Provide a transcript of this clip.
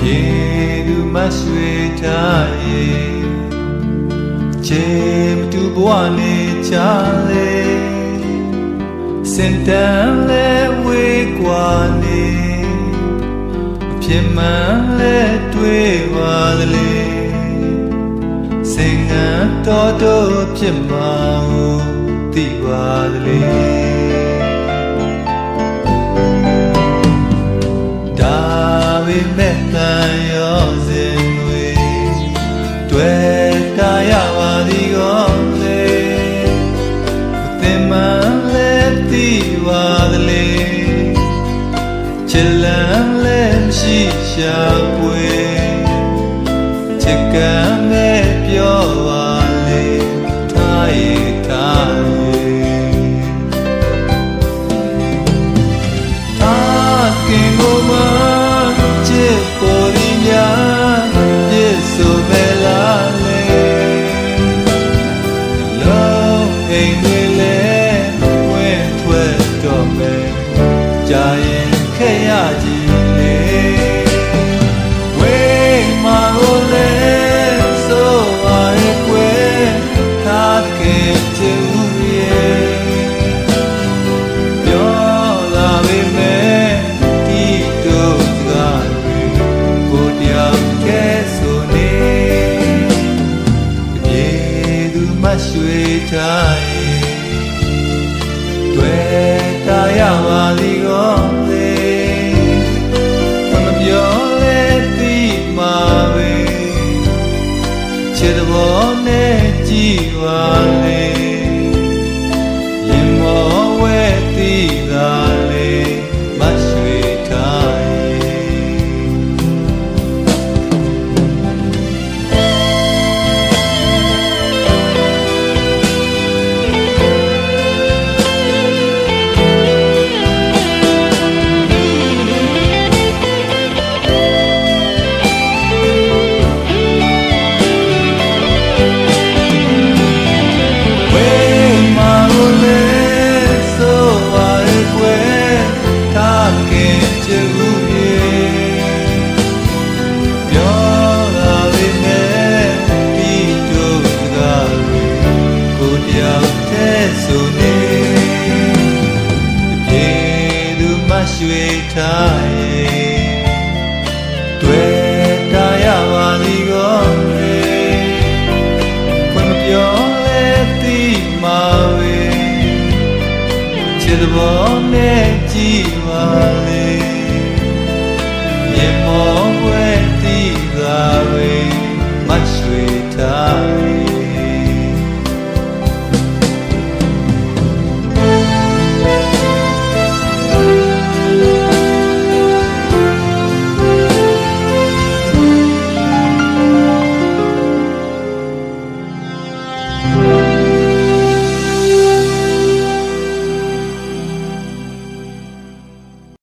ပြေသူမဆွေထားရဲ့ချေတူဘွားနေချာလေစင်တန်လဲဝေးกว่าနေအဖြစ်မှန်လဲတွေ့ပါသလေစင်ငန်းတော်တော်ဖြစ်မှာကိုသိပါသလေ မဲ့တန်ရောစင်တွေတွေ့တာရပါသည်ကောလေမသိမှန်လဲသိပါလေချစ်လန်းလဲမရှိရှာပွေချစ်ကမ်းမဲ့ပြောပါ ကြာရင်ခဲ့ရကြည်လေဝေးမာကိုလဲဆိုပါရဲ့ကွယ်ထားတဲ့ချူရဲ့ပြောလာပေမဲ့ဒီတို့စကားတွေကိုတယောက်ကဲဆိုနေပြေသူမရွှေထားရဲ့တွေ့တာရပါ ကြည်ပါလေ ဆိုနေပြေသူမရွှေထားရဲ့တွေ့တာရပါသည်ကောခွင့်မပြောလဲသိမှာဝေခြေတော်နဲ့ကြည်ပါလေမြေမောဝဲသိသာဝေမရွှေထား